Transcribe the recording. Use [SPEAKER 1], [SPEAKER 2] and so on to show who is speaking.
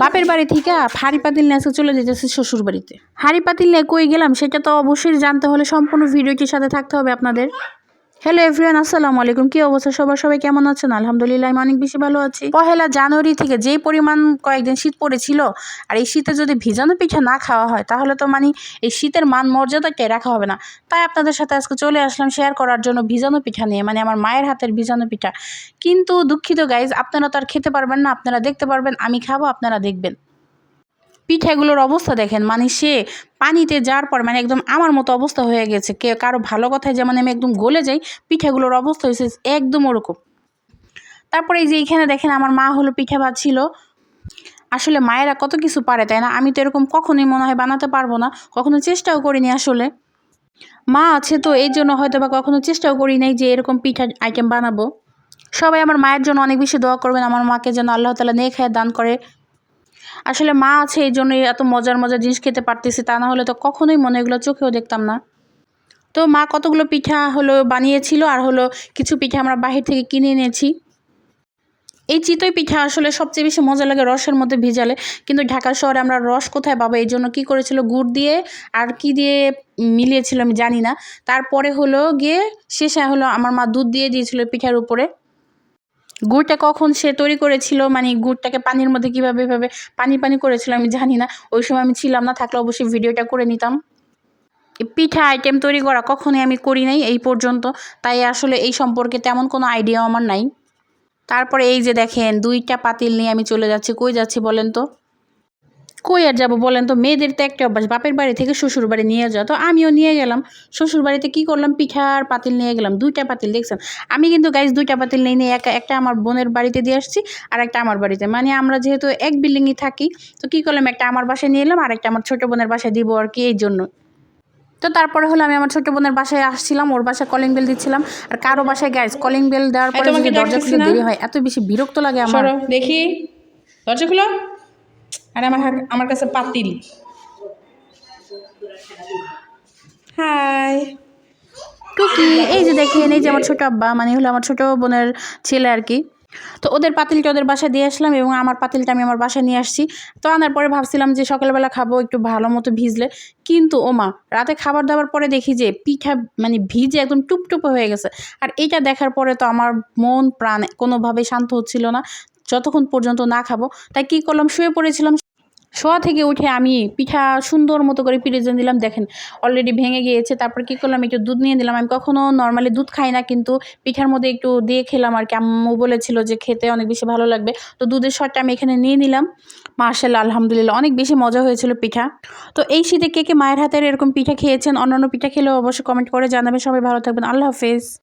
[SPEAKER 1] বাপের বাড়ি থেকে হাড়ি পাতিল নিয়ে চলে যেতেছে শ্বশুর বাড়িতে। হাড়ি পাতিল নিয়ে কই গেলাম, সেটা তো অবশ্যই জানতে হলে সম্পূর্ণ ভিডিওটির সাথে থাকতে হবে আপনাদের। হ্যালো এভরিওয়ান আসসালামু আলাইকুম। কি অবস্থা সবার? সবাই কেমন আছেন? আলহামদুলিল্লাহ, আমি অনেক বেশি ভালো আছি। পহেলা জানুয়ারি থেকে যেই পরিমাণ কয়েকদিন শীত পড়েছিল, আর এই শীতে যদি ভিজানো পিঠা না খাওয়া হয়, তাহলে তো মানে এই শীতের মান মর্যাদাটাই রাখা হবে না। তাই আপনাদের সাথে আজকে চলে আসলাম শেয়ার করার জন্য ভিজানো পিঠা নিয়ে মানে আমার মায়ের হাতের ভিজানো পিঠা। কিন্তু দুঃখিত গাইজ আপনারা তো আর খেতে পারবেন না, আপনারা দেখতে পারবেন, আমি খাব, আপনারা দেখবেন। পিঠাগুলোর অবস্থা দেখেন মানে সে পানিতে যাওয়ার পর মানে একদম আমার মতো অবস্থা হয়ে গেছে। কে, কারও ভালো কথায় যেমন আমি একদম গলে যাই, পিঠাগুলোর অবস্থা হয়েছে একদম ওরকম। তারপরে এই যে এইখানে দেখেন আমার মা হলো পিঠা ভাজছিল আসলে মায়েরা কত কিছু পারে, তাই না? আমি তো এরকম কখনোই মনে হয় বানাতে পারব না, কখনো চেষ্টাও করিনি আসলে। মা আছে তো, এই জন্য হয়তো বা কখনো চেষ্টাও করি নাই যে এরকম পিঠা আইটেম বানাবো। সবাই আমার মায়ের জন্য অনেক বেশি দোয়া করবেন, আমার মাকে যেন আল্লাহ তালা নেক খায় দান করে। আসলে মা আছে, এই জন্যই এত মজার মজার জিনিস খেতে পারতেছি তা না হলে তো কখনোই মনে এগুলো চোখেও দেখতাম না। তো মা কতগুলো পিঠা হলো বানিয়েছিল আর হলো কিছু পিঠা আমরা বাহির থেকে কিনে এনেছি। এই চিতই পিঠা আসলে সবচেয়ে বেশি মজা লাগে রসের মধ্যে ভিজালে। কিন্তু ঢাকা শহরে আমরা রস কোথায় পাবো? এই জন্য কী করেছিল? গুড় দিয়ে আর কি দিয়ে মিলিয়েছিল আমি জানি না। তারপরে হলো গিয়ে শেষে হলো আমার মা দুধ দিয়ে দিয়েছিল পিঠার উপরে। গুড়টা কখন সে তৈরি করেছিল মানে গুড়টাকে পানির মধ্যে কীভাবে এভাবে পানি পানি করেছিল আমি জানি না, ওই সময় আমি ছিলাম না, থাকলে অবশ্যই ভিডিওটা করে নিতাম। পিঠা আইটেম তৈরি করা কখনই আমি করি নাই এই পর্যন্ত, তাই আসলে এই সম্পর্কে তেমন কোনো আইডিয়া আমার নাই। তারপরে এই যে দেখেন, দুইটা পাতিল নিয়ে আমি চলে যাচ্ছি, কই যাচ্ছি বলেন তো? কই আর যাব বলেন তো? মেয়েদের তো একটা অভ্যাস বাপের বাড়ি থেকে শ্বশুর বাড়ি নিয়ে যাওয়া তো আমিও নিয়ে গেলাম শ্বশুর বাড়িতে কী করলাম? পিঠার পাতিল নিয়ে গেলাম দুইটা পাতিল দেখছেন? আমি কিন্তু গাইজ দুইটা পাতিল নিয়ে নিয়ে একা একটা আমার বোনের বাড়িতে দিয়ে আসছি আর একটা আমার বাড়িতে। মানে আমরা যেহেতু এক বিল্ডিংয়ে থাকি তো কী করলাম? একটা আমার বাসায় নিয়ে এলাম আর একটা আমার ছোটো বোনের বাসায় দিব আর কি এই জন্য। তো তারপরে হলো আমি আমার ছোটো বোনের বাসায় আসছিলাম ওর বাসায় কলিং বেল দিচ্ছিলাম আর কারও বাসায় গ্যাস কলিং বেল দেওয়ার পরে যদি দরজা খুলে দেরি হয় এত বেশি বিরক্ত লাগে আমার।
[SPEAKER 2] দেখি। দরজা খুলো। আর আমার আমার কাছে পাতিল। হাই।
[SPEAKER 1] টুকি এই যে দেখেন, এই যে আমার ছোটো আব্বা মানে হলো আমার ছোট বোনের ছেলে আর কি। তো ওদের পাতিলটা ওদের বাসায় দিয়ে আসলাম এবং আমার পাতিলটা আমি আমার বাসায় নিয়ে আসছি। তো আনার পরে ভাবছিলাম যে সকালবেলা খাব একটু ভালো মতো ভিজলে। কিন্তু ওমা রাতে খাবার দাবার পরে দেখি যে পিঠা মানে ভিজে একদম টুপটুপে হয়ে গেছে। আর এটা দেখার পরে তো আমার মন, প্রাণ কোনোভাবেই শান্ত হচ্ছিল না। যতক্ষণ পর্যন্ত না খাব, তাই কী করলাম, শুয়ে পড়েছিলাম শোয়া থেকে উঠে আমি পিঠা সুন্দর মতো করে পিড়েজেন দিলাম। দেখেন অলরেডি ভেঙে গিয়েছে। তারপর কী করলাম? একটু দুধ নিয়ে দিলাম। আমি কখনো নর্মালি দুধ খাই না, কিন্তু পিঠার মধ্যে একটু দিয়ে খেলাম আর কি। আম্মু বলেছিল যে খেতে অনেক বেশি ভালো লাগবে। তো দুধের শটটা আমি এখানে নিয়ে নিলাম। মার্শাল্লাহ আলহামদুলিল্লাহ, অনেক বেশি মজা হয়েছিল পিঠা। তো এই শীতে কে কে মায়ের হাতের এরকম পিঠা খেয়েছেন, অন্যান্য পিঠা খেলেও অবশ্যই কমেন্ট করে জানাবেন। সবাই ভালো থাকবেন। আল্লাহ হাফেজ।